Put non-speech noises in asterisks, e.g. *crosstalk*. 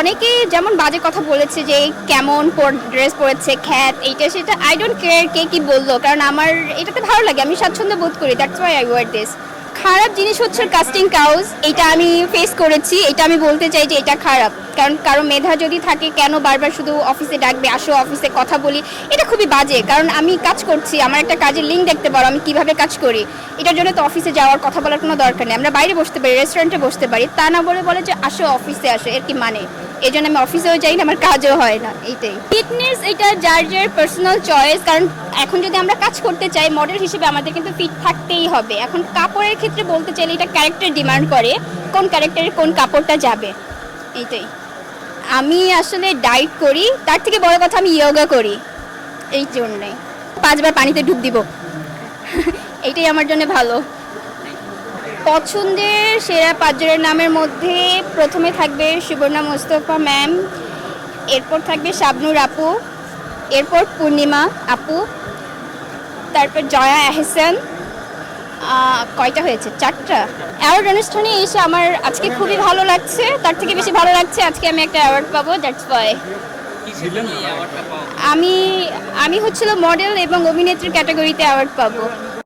অনেকেই যেমন বাজে কথা বলেছে যে কেমন ড্রেস পরেছে, খ্যাত, এইটা সেটা আই ডোন্ট কেয়ার কে কি বলল, কারণ আমার এটাতে ভালো লাগে, আমি স্বাচ্ছন্দ্য বোধ করি that's why I wear this খারাপ জিনিস হচ্ছে কাস্টিং কাউজ এটা আমি ফেস করেছি, এটা আমি বলতে চাই যে এটা খারাপ, কারণ কারও মেধা যদি থাকে, কেন বারবার শুধু অফিসে ডাকবে, আসো অফিসে কথা বলি, এটা খুবই বাজে, কারণ আমি কাজ করছি, আমার একটা কাজের লিঙ্ক দেখতে পারো, আমি কীভাবে কাজ করি, এটার জন্য তো অফিসে যাওয়ার কথা বলার কোনো দরকার নেই, আমরা বাইরে বসতে পারি রেস্টুরেন্টে বসতে পারি, তা না বলে বলে যে আসো অফিসে আসো, এর কি মানে? এই জন্য আমি অফিসেও যাই না, আমার কাজও হয় না, এইটাই। ফিটনেস এটা যার যার পার্সোনাল চয়েস কারণ এখন যদি আমরা কাজ করতে চাই মডেল হিসেবে আমাদের কিন্তু ফিট থাকতেই হবে। এখন কাপড়ের ক্ষেত্রে বলতে চাইলে এটা ক্যারেক্টার ডিমান্ড করে, কোন ক্যারেক্টারের কোন কাপড়টা যাবে, এইটাই। আমি আসলে ডাইট করি, তার থেকে বড় কথা আমি ইয়োগা করি, এই জন্যে। পাঁচবার পানিতে ডুব দিব, *laughs* এইটাই আমার জন্য ভালো। পছন্দের সেরা পাঁচজনের নামের মধ্যে প্রথমে থাকবে সুবর্ণা মোস্তফা ম্যাম এরপর থাকবে শাবনুর আপু এরপর পূর্ণিমা আপু তারপর জয়া এহসান আহ, কয়টা হয়েছে? চারটা? অ্যাওয়ার্ড অনুষ্ঠানে এসে আমার আজকে খুবই ভালো লাগছে তার থেকে বেশি ভালো লাগছে আজকে আমি একটা অ্যাওয়ার্ড পাবো দ্যাটস ওয়াই আমি আমি হচ্ছিল মডেল এবং অভিনেত্রীর ক্যাটাগরিতে অ্যাওয়ার্ড পাবো।